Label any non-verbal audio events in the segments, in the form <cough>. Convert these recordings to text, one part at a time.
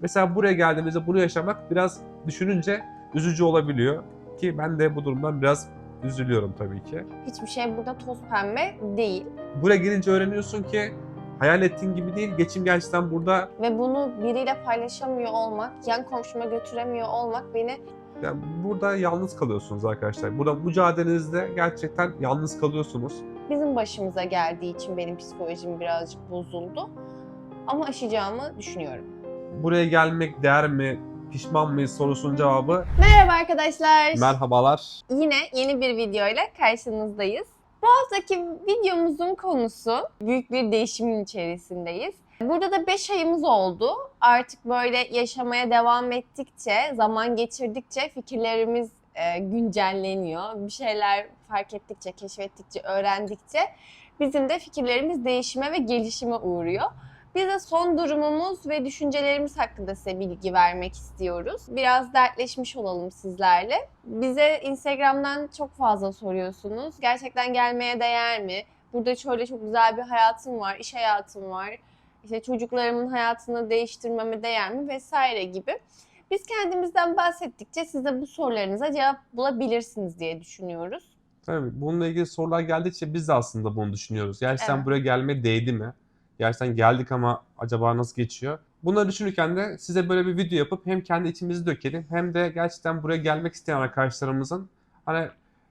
Mesela buraya geldiğimizde bunu yaşamak biraz düşününce üzücü olabiliyor. Ki ben de bu durumdan biraz üzülüyorum tabii ki. Hiçbir şey burada toz pembe değil. Buraya gelince öğreniyorsun ki hayal ettiğin gibi değil. Geçim gerçekten burada Ve bunu biriyle paylaşamıyor olmak, yan komşuma götüremiyor olmak beni yani burada yalnız kalıyorsunuz arkadaşlar. Burada mücadelenizde gerçekten yalnız kalıyorsunuz. bizim başımıza geldiği için benim psikolojim birazcık bozuldu. Ama aşacağımı düşünüyorum. Buraya gelmek değer mi, pişman mıyız sorusunun cevabı Merhaba arkadaşlar. merhabalar. Yine yeni bir video ile karşınızdayız. Bu haftaki videomuzun konusu büyük bir değişimin içerisindeyiz. Burada da 5 ayımız oldu. Artık böyle yaşamaya devam ettikçe, zaman geçirdikçe fikirlerimiz e, güncelleniyor. Bir şeyler fark ettikçe, keşfettikçe, öğrendikçe bizim de fikirlerimiz değişime ve gelişime uğruyor. Biz de son durumumuz ve düşüncelerimiz hakkında size bilgi vermek istiyoruz. Biraz dertleşmiş olalım sizlerle. Bize Instagram'dan çok fazla soruyorsunuz. Gerçekten gelmeye değer mi? Burada şöyle çok güzel bir hayatım var, iş hayatım var. İşte çocuklarımın hayatını değiştirmeme değer mi vesaire gibi. Biz kendimizden bahsettikçe siz de bu sorularınıza cevap bulabilirsiniz diye düşünüyoruz. Tabii bununla ilgili sorular geldikçe biz de aslında bunu düşünüyoruz. Gerçekten Evet. buraya gelme değdi mi? Gerçekten geldik ama acaba nasıl geçiyor? Bunları düşünürken de size böyle bir video yapıp hem kendi içimizi dökelim hem de gerçekten buraya gelmek isteyen arkadaşlarımızın hani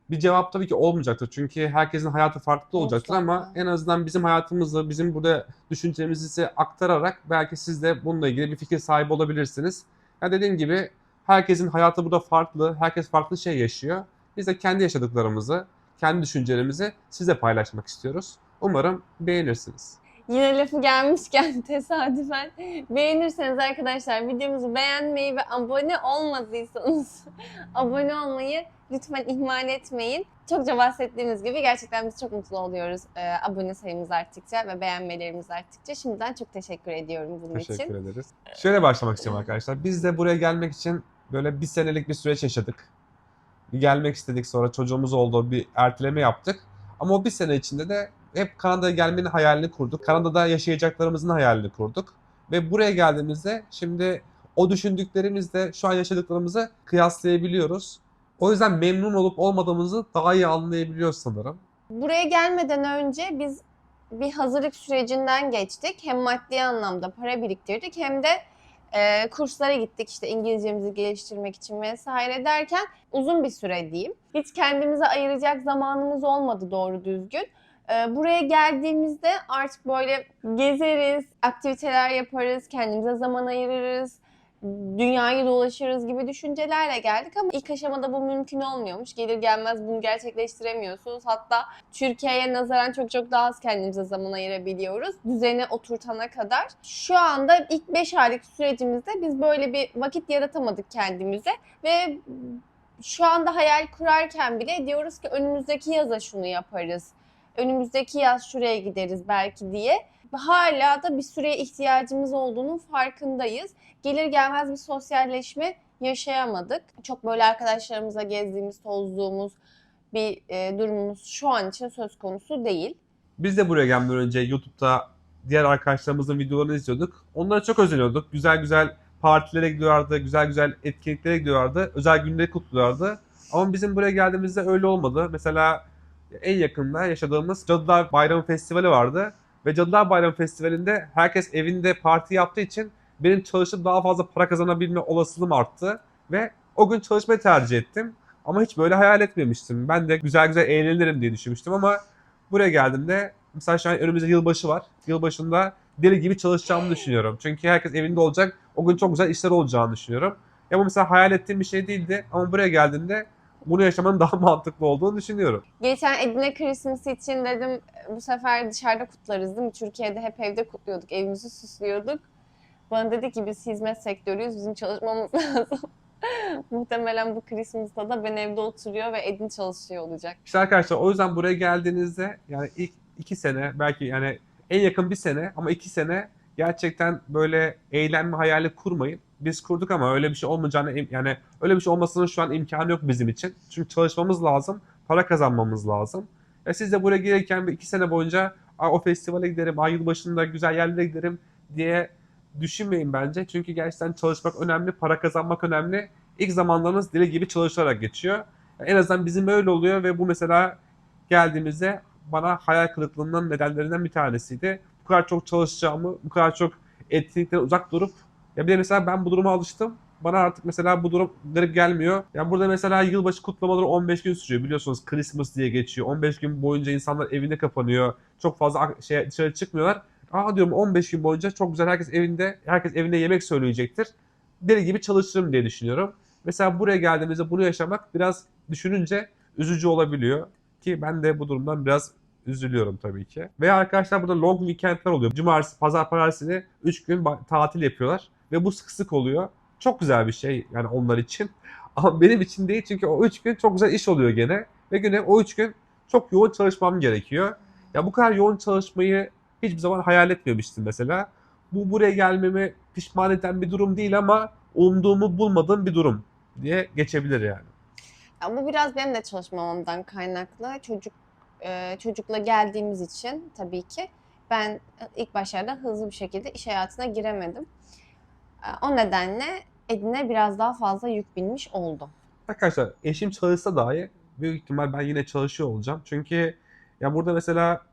bir cevap tabii ki olmayacaktır. Çünkü herkesin hayatı farklı olacaktır ama en azından bizim hayatımızı, bizim burada düşüncelerimizi size aktararak belki siz de bununla ilgili bir fikir sahibi olabilirsiniz. Ya dediğim gibi herkesin hayatı burada farklı, herkes farklı şey yaşıyor. Biz de kendi yaşadıklarımızı, kendi düşüncelerimizi size paylaşmak istiyoruz. Umarım beğenirsiniz. Yine lafı gelmişken <laughs> tesadüfen beğenirseniz arkadaşlar videomuzu beğenmeyi ve abone olmadıysanız <laughs> abone olmayı lütfen ihmal etmeyin. Çokça bahsettiğimiz gibi gerçekten biz çok mutlu oluyoruz e, abone sayımız arttıkça ve beğenmelerimiz arttıkça. Şimdiden çok teşekkür ediyorum bunun için. Teşekkür ederiz. Şöyle başlamak istiyorum arkadaşlar. Biz de buraya gelmek için böyle bir senelik bir süreç yaşadık. Bir gelmek istedik sonra çocuğumuz oldu bir erteleme yaptık. Ama o bir sene içinde de hep Kanada'ya gelmenin hayalini kurduk. Kanada'da yaşayacaklarımızın hayalini kurduk. Ve buraya geldiğimizde şimdi o düşündüklerimizle şu an yaşadıklarımızı kıyaslayabiliyoruz. O yüzden memnun olup olmadığımızı daha iyi anlayabiliyoruz sanırım. Buraya gelmeden önce biz bir hazırlık sürecinden geçtik. Hem maddi anlamda para biriktirdik hem de e, kurslara gittik işte İngilizcemizi geliştirmek için vesaire derken uzun bir süre diyeyim. Hiç kendimize ayıracak zamanımız olmadı doğru düzgün. E, buraya geldiğimizde artık böyle gezeriz, aktiviteler yaparız, kendimize zaman ayırırız, dünyayı dolaşırız gibi düşüncelerle geldik ama ilk aşamada bu mümkün olmuyormuş. Gelir gelmez bunu gerçekleştiremiyorsunuz. Hatta Türkiye'ye nazaran çok çok daha az kendimize zaman ayırabiliyoruz. Düzene oturtana kadar. Şu anda ilk 5 aylık sürecimizde biz böyle bir vakit yaratamadık kendimize ve şu anda hayal kurarken bile diyoruz ki önümüzdeki yaza şunu yaparız. Önümüzdeki yaz şuraya gideriz belki diye. Hala da bir süreye ihtiyacımız olduğunun farkındayız. Gelir gelmez bir sosyalleşme yaşayamadık. Çok böyle arkadaşlarımızla gezdiğimiz, tozduğumuz bir e, durumumuz şu an için söz konusu değil. Biz de buraya gelmeden önce YouTube'da diğer arkadaşlarımızın videolarını izliyorduk. Onlara çok özeniyorduk. Güzel güzel partilere gidiyorlardı, güzel güzel etkinliklere gidiyorlardı, özel günleri kutluyorlardı. Ama bizim buraya geldiğimizde öyle olmadı. Mesela en yakında yaşadığımız Cadılar Bayramı Festivali vardı. Ve Cadılar Bayramı Festivali'nde herkes evinde parti yaptığı için benim çalışıp daha fazla para kazanabilme olasılığım arttı. Ve o gün çalışmayı tercih ettim. Ama hiç böyle hayal etmemiştim. Ben de güzel güzel eğlenirim diye düşünmüştüm ama buraya geldiğimde mesela şu an önümüzde yılbaşı var. Yılbaşında deli gibi çalışacağımı düşünüyorum. Çünkü herkes evinde olacak. O gün çok güzel işler olacağını düşünüyorum. Ya bu mesela hayal ettiğim bir şey değildi ama buraya geldiğimde bunu yaşamanın daha <laughs> mantıklı olduğunu düşünüyorum. Geçen Edine Christmas için dedim bu sefer dışarıda kutlarız değil mi? Türkiye'de hep evde kutluyorduk, evimizi süslüyorduk. Bana dedi ki biz hizmet sektörüyüz, bizim çalışmamız <laughs> lazım. Muhtemelen bu Christmas'ta da ben evde oturuyor ve Edin çalışıyor olacak. İşte arkadaşlar o yüzden buraya geldiğinizde yani ilk iki sene belki yani en yakın bir sene ama iki sene gerçekten böyle eğlenme hayali kurmayın. Biz kurduk ama öyle bir şey olmayacağını yani öyle bir şey olmasının şu an imkanı yok bizim için. Çünkü çalışmamız lazım, para kazanmamız lazım. Ya siz de buraya gelirken bir iki sene boyunca o festivale giderim, ay yılbaşında güzel yerlere giderim diye düşünmeyin bence. Çünkü gerçekten çalışmak önemli, para kazanmak önemli. İlk zamanlarınız deli gibi çalışarak geçiyor. En azından bizim öyle oluyor ve bu mesela geldiğimizde bana hayal kırıklığının nedenlerinden bir tanesiydi. Bu kadar çok çalışacağımı, bu kadar çok etkinlikten uzak durup ya bir de mesela ben bu duruma alıştım. Bana artık mesela bu durum garip gelmiyor. Ya burada mesela yılbaşı kutlamaları 15 gün sürüyor. Biliyorsunuz Christmas diye geçiyor. 15 gün boyunca insanlar evine kapanıyor. Çok fazla şey dışarı çıkmıyorlar. Aa diyorum 15 gün boyunca çok güzel herkes evinde, herkes evinde yemek söyleyecektir. Deli gibi çalışırım diye düşünüyorum. Mesela buraya geldiğimizde bunu yaşamak biraz düşününce üzücü olabiliyor. Ki ben de bu durumdan biraz üzülüyorum tabii ki. Ve arkadaşlar burada long weekendler oluyor. Cumartesi, pazar, pazartesi 3 gün tatil yapıyorlar. Ve bu sık sık oluyor. Çok güzel bir şey yani onlar için. <laughs> Ama benim için değil çünkü o 3 gün çok güzel iş oluyor gene. Ve güne o 3 gün çok yoğun çalışmam gerekiyor. Ya bu kadar yoğun çalışmayı hiçbir zaman hayal etmemiştim mesela. Bu buraya gelmemi pişman eden bir durum değil ama umduğumu bulmadığım bir durum diye geçebilir yani. Ya bu biraz benim de çalışmamamdan kaynaklı. Çocuk e, çocukla geldiğimiz için tabii ki ben ilk başlarda hızlı bir şekilde iş hayatına giremedim. E, O nedenle Edin'e biraz daha fazla yük binmiş oldu. Arkadaşlar eşim çalışsa dahi büyük ihtimal ben yine çalışıyor olacağım. Çünkü ya burada mesela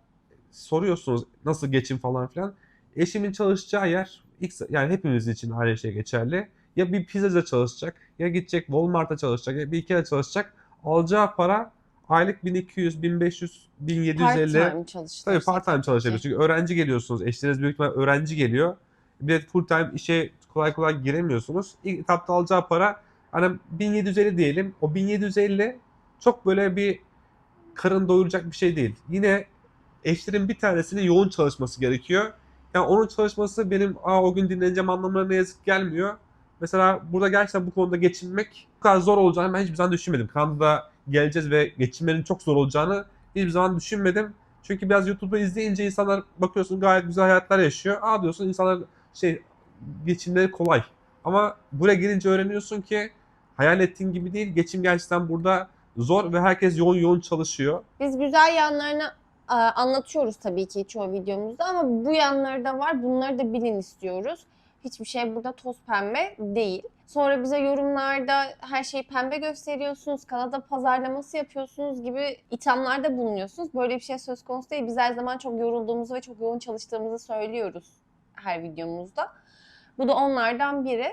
soruyorsunuz nasıl geçim falan filan. Eşimin çalışacağı yer ilk, yani hepimiz için aynı şey geçerli. Ya bir pizzacıda çalışacak, ya gidecek Walmart'ta çalışacak, ya bir Ikea'da çalışacak. Alacağı para aylık 1200, 1500, 1750. Part-time çalıştı. Tabii part time çalışabilir. Çünkü öğrenci geliyorsunuz. Eşleriniz büyük ihtimalle öğrenci geliyor. Bir de full time işe kolay kolay giremiyorsunuz. İlk etapta alacağı para hani 1750 diyelim. O 1750 çok böyle bir karın doyuracak bir şey değil. Yine eşlerin bir tanesinin yoğun çalışması gerekiyor. Yani onun çalışması benim Aa, o gün dinleneceğim anlamına ne yazık gelmiyor. Mesela burada gerçekten bu konuda geçinmek bu kadar zor olacağını ben hiçbir zaman düşünmedim. Kanada'da geleceğiz ve geçinmenin çok zor olacağını hiçbir zaman düşünmedim. Çünkü biraz YouTube'da izleyince insanlar bakıyorsun gayet güzel hayatlar yaşıyor. Aa diyorsun insanlar şey geçimleri kolay. Ama buraya gelince öğreniyorsun ki hayal ettiğin gibi değil. Geçim gerçekten burada zor ve herkes yoğun yoğun çalışıyor. Biz güzel yanlarını anlatıyoruz tabii ki çoğu videomuzda ama bu yanları da var. Bunları da bilin istiyoruz. Hiçbir şey burada toz pembe değil. Sonra bize yorumlarda her şeyi pembe gösteriyorsunuz, Kanada pazarlaması yapıyorsunuz gibi ithamlarda bulunuyorsunuz. Böyle bir şey söz konusu değil. Biz her zaman çok yorulduğumuzu ve çok yoğun çalıştığımızı söylüyoruz her videomuzda. Bu da onlardan biri.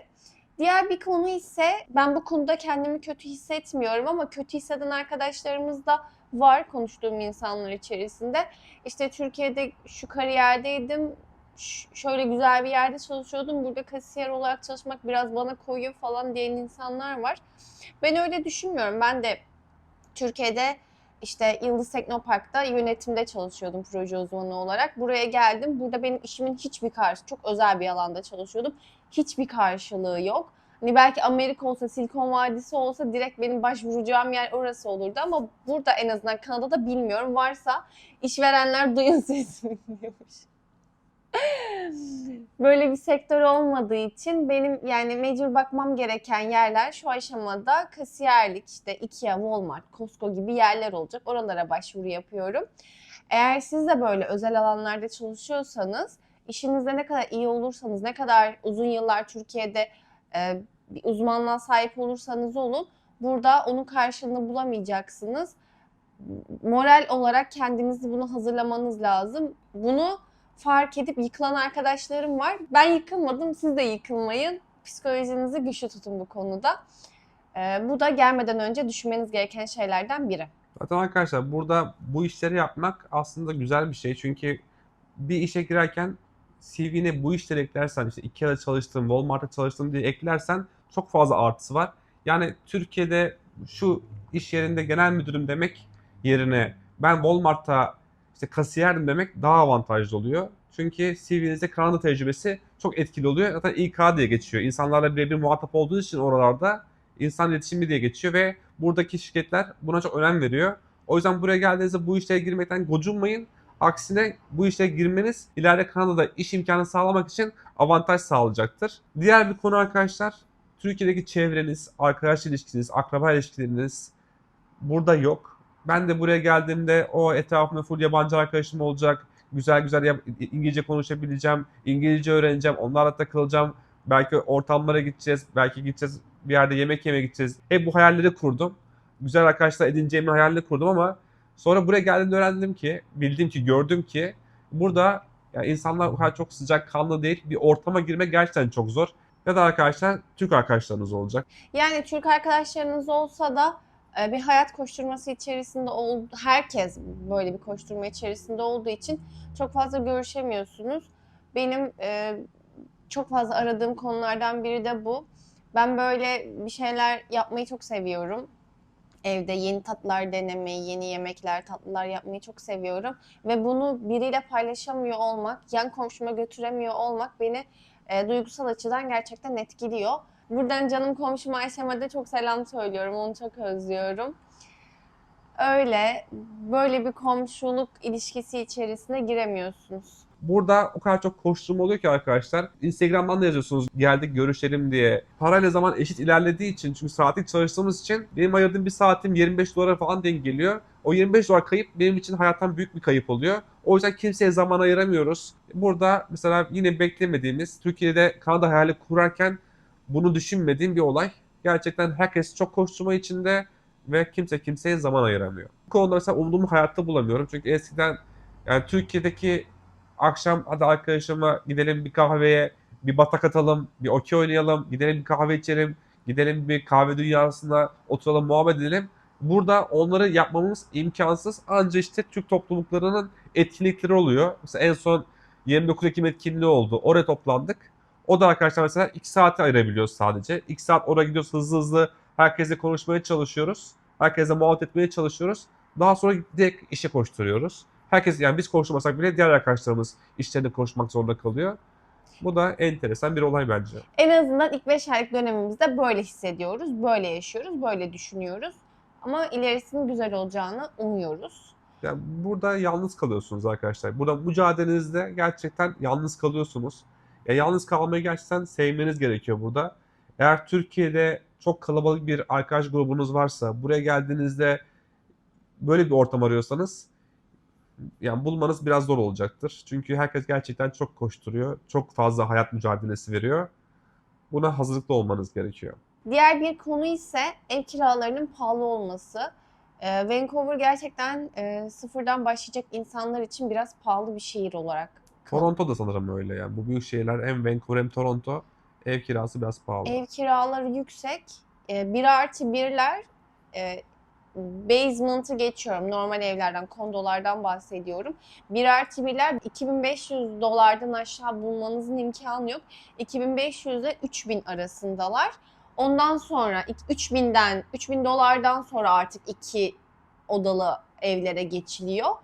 Diğer bir konu ise ben bu konuda kendimi kötü hissetmiyorum ama kötü hisseden arkadaşlarımız da var konuştuğum insanlar içerisinde. İşte Türkiye'de şu kariyerdeydim, şöyle güzel bir yerde çalışıyordum, burada kasiyer olarak çalışmak biraz bana koyuyor falan diyen insanlar var. Ben öyle düşünmüyorum. Ben de Türkiye'de işte Yıldız Teknopark'ta yönetimde çalışıyordum proje uzmanı olarak. Buraya geldim. Burada benim işimin hiçbir karşı, çok özel bir alanda çalışıyordum. Hiçbir karşılığı yok. Hani belki Amerika olsa, Silikon Vadisi olsa direkt benim başvuracağım yer orası olurdu ama burada en azından Kanada'da bilmiyorum. Varsa işverenler duyun <laughs> sesimi diyormuş. <laughs> Böyle bir sektör olmadığı için benim yani mecbur bakmam gereken yerler şu aşamada kasiyerlik, işte Ikea, Walmart, Costco gibi yerler olacak. Oralara başvuru yapıyorum. Eğer siz de böyle özel alanlarda çalışıyorsanız, işinizde ne kadar iyi olursanız, ne kadar uzun yıllar Türkiye'de e, bir uzmanlığa sahip olursanız olun, burada onun karşılığını bulamayacaksınız. Moral olarak kendinizi bunu hazırlamanız lazım. Bunu fark edip yıkılan arkadaşlarım var. Ben yıkılmadım, siz de yıkılmayın. Psikolojinizi güçlü tutun bu konuda. Ee, bu da gelmeden önce düşünmeniz gereken şeylerden biri. Zaten arkadaşlar burada bu işleri yapmak aslında güzel bir şey. Çünkü bir işe girerken CV'ne bu işleri eklersen işte Ikea'da çalıştım, Walmart'ta çalıştım diye eklersen çok fazla artısı var. Yani Türkiye'de şu iş yerinde genel müdürüm demek yerine ben Walmart'ta işte kasiyerdim demek daha avantajlı oluyor. Çünkü CV'nizde Kanada tecrübesi çok etkili oluyor. Zaten İK diye geçiyor. İnsanlarla birebir muhatap olduğu için oralarda insan iletişimi diye geçiyor ve buradaki şirketler buna çok önem veriyor. O yüzden buraya geldiğinizde bu işlere girmekten gocunmayın. Aksine bu işe girmeniz ileride Kanada'da iş imkanı sağlamak için avantaj sağlayacaktır. Diğer bir konu arkadaşlar, Türkiye'deki çevreniz, arkadaş ilişkiniz, akraba ilişkileriniz burada yok. Ben de buraya geldiğimde o etrafımda full yabancı arkadaşım olacak, güzel güzel İngilizce konuşabileceğim, İngilizce öğreneceğim, onlarla takılacağım. Belki ortamlara gideceğiz, belki gideceğiz bir yerde yemek yemeye gideceğiz. Hep bu hayalleri kurdum. Güzel arkadaşlar edineceğimin hayalini kurdum ama sonra buraya geldiğimde öğrendim ki, bildim ki, gördüm ki burada yani insanlar çok sıcak kanlı değil. Bir ortama girmek gerçekten çok zor. Ya da arkadaşlar Türk arkadaşlarınız olacak. Yani Türk arkadaşlarınız olsa da bir hayat koşturması içerisinde ol, herkes böyle bir koşturma içerisinde olduğu için çok fazla görüşemiyorsunuz. Benim e, çok fazla aradığım konulardan biri de bu. Ben böyle bir şeyler yapmayı çok seviyorum. Evde yeni tatlar denemeyi, yeni yemekler, tatlılar yapmayı çok seviyorum. Ve bunu biriyle paylaşamıyor olmak, yan komşuma götüremiyor olmak beni e, duygusal açıdan gerçekten etkiliyor. Buradan canım komşum Ayşem'e de çok selam söylüyorum. Onu çok özlüyorum. Öyle böyle bir komşuluk ilişkisi içerisine giremiyorsunuz. Burada o kadar çok koşturma oluyor ki arkadaşlar. Instagram'dan da yazıyorsunuz geldik görüşelim diye. Parayla zaman eşit ilerlediği için çünkü saatlik çalıştığımız için benim ayırdığım bir saatim 25 dolara falan denk geliyor. O 25 dolar kayıp benim için hayattan büyük bir kayıp oluyor. O yüzden kimseye zaman ayıramıyoruz. Burada mesela yine beklemediğimiz Türkiye'de Kanada hayali kurarken bunu düşünmediğim bir olay. Gerçekten herkes çok koşturma içinde ve kimse kimseye zaman ayıramıyor. Bu konuda mesela umduğumu hayatta bulamıyorum. Çünkü eskiden yani Türkiye'deki akşam hadi arkadaşıma gidelim bir kahveye, bir batak atalım, bir okey oynayalım, gidelim bir kahve içelim, gidelim bir kahve dünyasına oturalım, muhabbet edelim. Burada onları yapmamız imkansız. Ancak işte Türk topluluklarının etkinlikleri oluyor. Mesela en son 29 Ekim etkinliği oldu. Oraya toplandık. O da arkadaşlar mesela 2 saate ayırabiliyoruz sadece. 2 saat oraya gidiyoruz hızlı hızlı. Herkesle konuşmaya çalışıyoruz. Herkesle muhabbet etmeye çalışıyoruz. Daha sonra direkt işe koşturuyoruz. Herkes yani biz koşturmasak bile diğer arkadaşlarımız işlerinde koşmak zorunda kalıyor. Bu da enteresan bir olay bence. En azından ilk 5 aylık dönemimizde böyle hissediyoruz, böyle yaşıyoruz, böyle düşünüyoruz. Ama ilerisinin güzel olacağını umuyoruz. Yani burada yalnız kalıyorsunuz arkadaşlar. Burada mücadelenizde gerçekten yalnız kalıyorsunuz. Ya yalnız kalmayı gerçekten sevmeniz gerekiyor burada. Eğer Türkiye'de çok kalabalık bir arkadaş grubunuz varsa, buraya geldiğinizde böyle bir ortam arıyorsanız yani bulmanız biraz zor olacaktır. Çünkü herkes gerçekten çok koşturuyor. Çok fazla hayat mücadelesi veriyor. Buna hazırlıklı olmanız gerekiyor. Diğer bir konu ise ev kiralarının pahalı olması. Ee, Vancouver gerçekten e, sıfırdan başlayacak insanlar için biraz pahalı bir şehir olarak. Toronto da sanırım öyle yani. Bu büyük şehirler hem Vancouver hem Toronto ev kirası biraz pahalı. Ev kiraları yüksek. E, bir artı birler e, basement'ı geçiyorum. Normal evlerden, kondolardan bahsediyorum. Bir artı birler 2500 dolardan aşağı bulmanızın imkanı yok. 2500 ile 3000 arasındalar. Ondan sonra 3000'den 3000 dolardan sonra artık iki odalı evlere geçiliyor.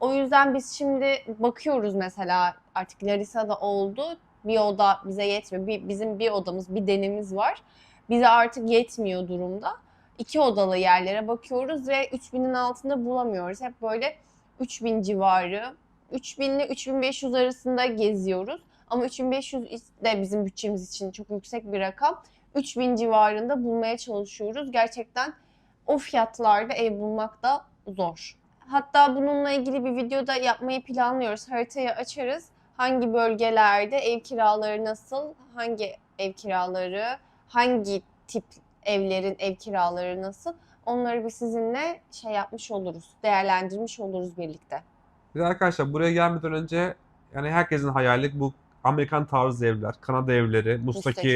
O yüzden biz şimdi bakıyoruz mesela artık Larissa'da oldu. Bir oda bize yetmiyor. Bir, bizim bir odamız, bir denemiz var. Bize artık yetmiyor durumda. İki odalı yerlere bakıyoruz ve 3000'in altında bulamıyoruz. Hep böyle 3000 civarı, 3000 ile 3500 arasında geziyoruz. Ama 3500 de bizim bütçemiz için çok yüksek bir rakam. 3000 civarında bulmaya çalışıyoruz. Gerçekten o fiyatlarda ev bulmak da zor. Hatta bununla ilgili bir videoda yapmayı planlıyoruz. Haritayı açarız. Hangi bölgelerde ev kiraları nasıl, hangi ev kiraları, hangi tip evlerin ev kiraları nasıl onları bir sizinle şey yapmış oluruz, değerlendirmiş oluruz birlikte. Bir de arkadaşlar buraya gelmeden önce yani herkesin hayali bu Amerikan tarzı evler, Kanada evleri,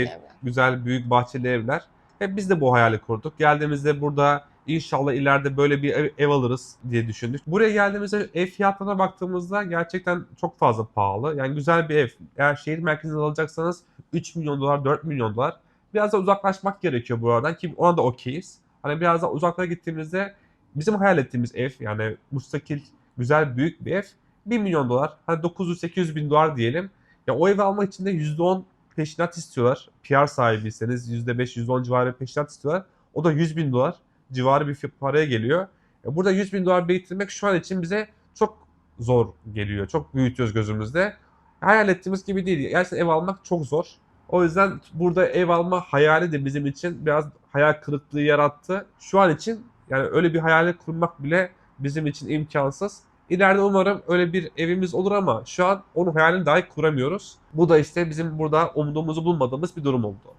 evler. güzel büyük bahçeli evler. Hep biz de bu hayali kurduk. Geldiğimizde burada inşallah ileride böyle bir ev, ev alırız diye düşündük. Buraya geldiğimizde ev fiyatlarına baktığımızda gerçekten çok fazla pahalı. Yani güzel bir ev. Eğer şehir merkezinde alacaksanız 3 milyon dolar, 4 milyon dolar. Biraz da uzaklaşmak gerekiyor buradan ki ona da okeyiz. Hani biraz da uzaklara gittiğimizde bizim hayal ettiğimiz ev yani mustakil, güzel, büyük bir ev 1 milyon dolar. Hadi 900-800 bin dolar diyelim. Ya o evi almak için de %10 peşinat istiyorlar. PR sahibiyseniz %5-%10 civarı peşinat istiyorlar. O da 100 bin dolar civarı bir paraya geliyor. E burada 100 bin dolar biriktirmek şu an için bize çok zor geliyor. Çok büyütüyoruz gözümüzde. Hayal ettiğimiz gibi değil. Gerçekten ev almak çok zor. O yüzden burada ev alma hayali de bizim için biraz hayal kırıklığı yarattı. Şu an için yani öyle bir hayali kurmak bile bizim için imkansız. İleride umarım öyle bir evimiz olur ama şu an onun hayalini dahi kuramıyoruz. Bu da işte bizim burada umduğumuzu bulmadığımız bir durum oldu.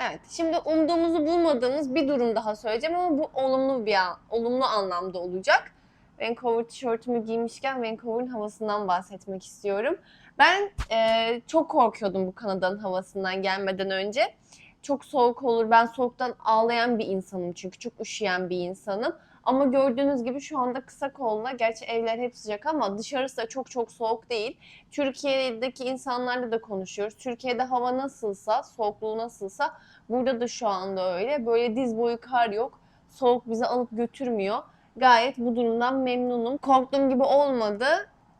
Evet, şimdi umduğumuzu bulmadığımız bir durum daha söyleyeceğim ama bu olumlu bir an, olumlu anlamda olacak. Vancouver tişörtümü giymişken Vancouver'ın havasından bahsetmek istiyorum. Ben e, çok korkuyordum bu Kanada'nın havasından gelmeden önce. Çok soğuk olur. Ben soğuktan ağlayan bir insanım çünkü çok üşüyen bir insanım. Ama gördüğünüz gibi şu anda kısa kolla, gerçi evler hep sıcak ama dışarısı da çok çok soğuk değil. Türkiye'deki insanlarla da konuşuyoruz. Türkiye'de hava nasılsa, soğukluğu nasılsa burada da şu anda öyle. Böyle diz boyu kar yok. Soğuk bizi alıp götürmüyor. Gayet bu durumdan memnunum. Korktuğum gibi olmadı.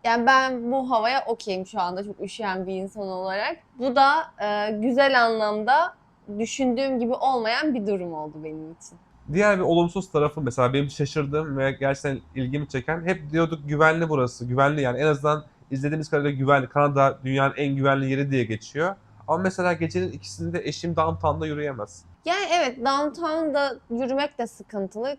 Yani ben bu havaya okeyim şu anda çok üşüyen bir insan olarak. Bu da e, güzel anlamda düşündüğüm gibi olmayan bir durum oldu benim için. Diğer bir olumsuz tarafı mesela benim şaşırdığım ve gerçekten ilgimi çeken hep diyorduk güvenli burası. Güvenli yani en azından izlediğimiz kadarıyla güvenli. Kanada dünyanın en güvenli yeri diye geçiyor. Ama mesela gecenin ikisinde eşim downtown'da yürüyemez. Yani evet downtown'da yürümek de sıkıntılı.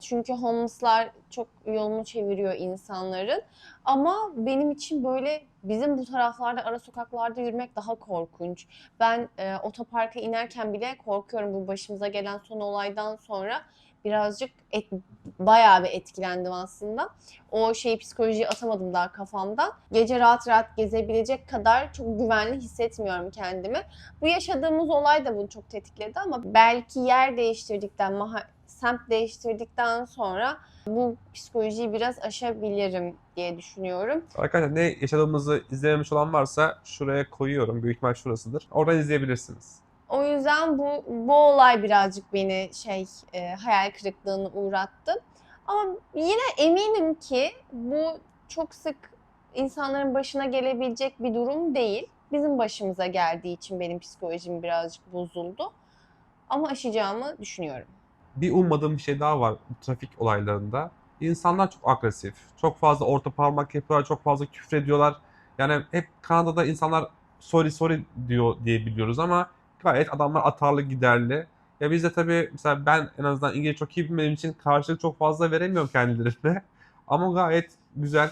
Çünkü homeless'lar çok yolunu çeviriyor insanların. Ama benim için böyle bizim bu taraflarda ara sokaklarda yürümek daha korkunç. Ben e, otoparka inerken bile korkuyorum bu başımıza gelen son olaydan sonra birazcık et, bayağı bir etkilendim aslında. O şeyi psikolojiyi atamadım daha kafamdan. Gece rahat rahat gezebilecek kadar çok güvenli hissetmiyorum kendimi. Bu yaşadığımız olay da bunu çok tetikledi ama belki yer değiştirdikten, maha- semt değiştirdikten sonra bu psikolojiyi biraz aşabilirim diye düşünüyorum. Arkadaşlar ne yaşadığımızı izlememiş olan varsa şuraya koyuyorum. Büyük ihtimal şurasıdır. Oradan izleyebilirsiniz. O yüzden bu bu olay birazcık beni şey e, hayal kırıklığına uğrattı. Ama yine eminim ki bu çok sık insanların başına gelebilecek bir durum değil. Bizim başımıza geldiği için benim psikolojim birazcık bozuldu. Ama aşacağımı düşünüyorum. Bir ummadığım bir şey daha var trafik olaylarında. İnsanlar çok agresif. Çok fazla orta parmak yapıyorlar. Çok fazla küfür ediyorlar. Yani hep Kanada'da insanlar sorry sorry diyor diye biliyoruz ama gayet adamlar atarlı giderli. Ya biz de tabii mesela ben en azından İngilizce çok iyi bilmediğim için karşılık çok fazla veremiyorum kendilerine. <laughs> Ama gayet güzel.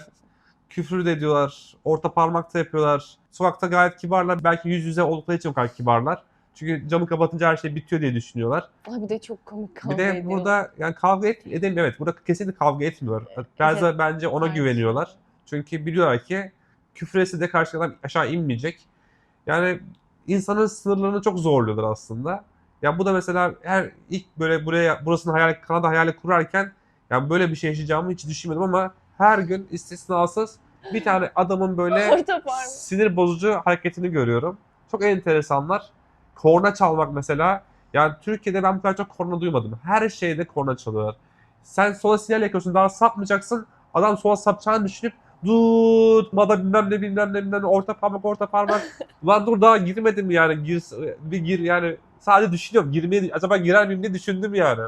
Küfür de ediyorlar. Orta parmakta yapıyorlar. Sokakta gayet kibarlar. Belki yüz yüze oldukları için o kadar kibarlar. Çünkü camı kapatınca her şey bitiyor diye düşünüyorlar. Ay bir de çok komik kavga Bir de ediyor. burada yani kavga et edelim evet burada kesinlikle kavga etmiyor. Biraz da bence ona Evet. güveniyorlar. Çünkü biliyorlar ki küfür etse de karşı adam aşağı inmeyecek. Yani insanın sınırlarını çok zorluyorlar aslında. Ya bu da mesela her ilk böyle buraya burasını hayal Kanada hayali kurarken yani böyle bir şey yaşayacağımı hiç düşünmedim ama her gün istisnasız bir tane adamın böyle <laughs> sinir bozucu hareketini görüyorum. Çok enteresanlar. Korna çalmak mesela. Yani Türkiye'de ben bu kadar çok korna duymadım. Her şeyde korna çalıyorlar. Sen sola sinyal yakıyorsun daha sapmayacaksın. Adam sola sapacağını düşünüp tutmada bilmem ne bilmem ne bilmem ne orta parmak orta parmak. <laughs> Ulan dur daha girmedim yani. Gir, bir gir yani. Sadece düşünüyorum. Girmeye, acaba girer miyim diye düşündüm yani.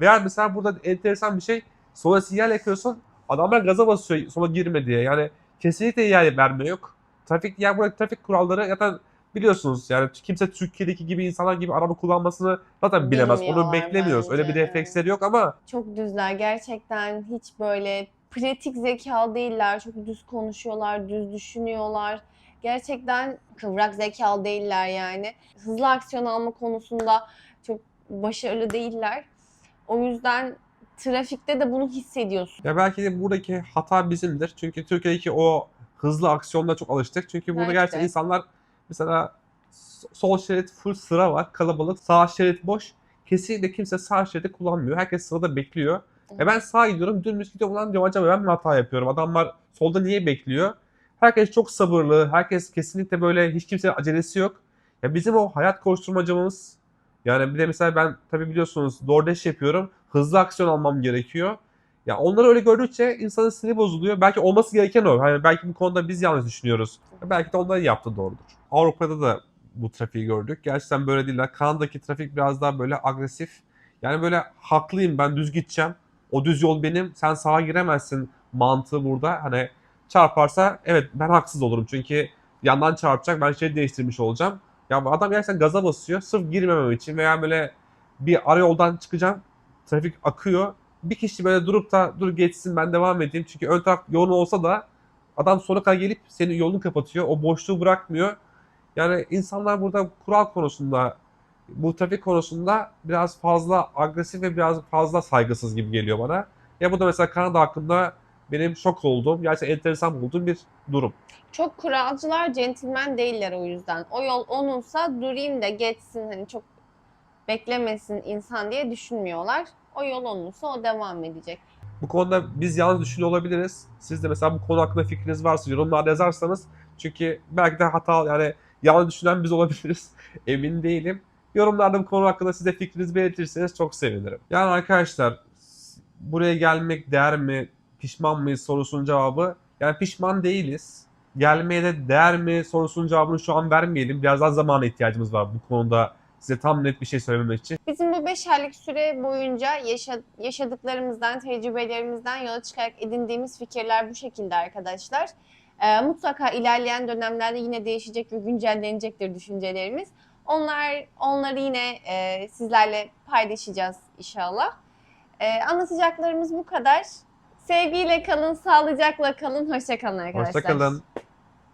Veya mesela burada enteresan bir şey. Sola sinyal yakıyorsun. Adamlar gaza basıyor sola girme diye. Yani kesinlikle yer verme yok. Trafik yani burada trafik kuralları zaten biliyorsunuz yani kimse Türkiye'deki gibi insanlar gibi araba kullanmasını zaten bilemez. Onu beklemiyoruz. Öyle bir bence, refleksleri yok ama Çok düzler. Gerçekten hiç böyle pratik zekalı değiller. Çok düz konuşuyorlar, düz düşünüyorlar. Gerçekten kıvrak zekalı değiller yani. Hızlı aksiyon alma konusunda çok başarılı değiller. O yüzden trafikte de bunu hissediyorsun. ya belki de buradaki hata bizimdir. Çünkü Türkiye'deki o hızlı aksiyonda çok alıştık. Çünkü burada Belki gerçekten de. insanlar mesela sol şerit full sıra var, kalabalık. Sağ şerit boş. Kesinlikle kimse sağ şeridi kullanmıyor. Herkes sırada bekliyor. E ben sağa gidiyorum, dümdüz gidiyorum. Ulan diyorum acaba ben mi hata yapıyorum? Adamlar solda niye bekliyor? Herkes çok sabırlı. Herkes kesinlikle böyle hiç kimsenin acelesi yok. Ya bizim o hayat koşturmacamız yani bir de mesela ben tabii biliyorsunuz DoorDash yapıyorum. Hızlı aksiyon almam gerekiyor. Ya onları öyle gördükçe insanın siniri bozuluyor. Belki olması gereken o. Hani belki bu konuda biz yanlış düşünüyoruz. Belki de onların yaptığı doğrudur. Avrupa'da da bu trafiği gördük. Gerçekten böyle değiller. Kanada'daki trafik biraz daha böyle agresif. Yani böyle haklıyım ben düz gideceğim. O düz yol benim. Sen sağa giremezsin mantığı burada. Hani çarparsa evet ben haksız olurum. Çünkü yandan çarpacak ben şey değiştirmiş olacağım. Ya adam gerçekten gaza basıyor. Sırf girmemem için veya böyle bir ara yoldan çıkacağım. Trafik akıyor. bir kişi böyle durup da dur geçsin ben devam edeyim. Çünkü ön taraf yoğun olsa da adam sona kadar gelip senin yolunu kapatıyor. O boşluğu bırakmıyor. Yani insanlar burada kural konusunda, bu trafik konusunda biraz fazla agresif ve biraz fazla saygısız gibi geliyor bana. Ya bu da mesela Kanada hakkında benim şok olduğum, gerçekten enteresan bulduğum bir durum. Çok kuralcılar centilmen değiller o yüzden. O yol onunsa durayım da geçsin hani çok beklemesin insan diye düşünmüyorlar. O yol onunsa o devam edecek. Bu konuda biz yanlış düşünüyor olabiliriz. Siz de mesela bu konu hakkında fikriniz varsa yorumlarda yazarsanız çünkü belki de hata yani yanlış düşünen biz olabiliriz. <laughs> Emin değilim. Yorumlarda bu konu hakkında size fikrinizi belirtirseniz çok sevinirim. Yani arkadaşlar buraya gelmek değer mi, pişman mıyız sorusunun cevabı yani pişman değiliz. Gelmeye de değer mi sorusunun cevabını şu an vermeyelim. Biraz daha zamana ihtiyacımız var bu konuda size tam net bir şey söylemek için. Bizim bu 5 aylık süre boyunca yaşa- yaşadıklarımızdan, tecrübelerimizden yola çıkarak edindiğimiz fikirler bu şekilde arkadaşlar. Ee, mutlaka ilerleyen dönemlerde yine değişecek ve güncellenecektir düşüncelerimiz. Onlar onları yine e, sizlerle paylaşacağız inşallah. Ee, anlatacaklarımız bu kadar. Sevgiyle kalın, sağlıcakla kalın, hoşça kalın arkadaşlar. Hoşçakalın.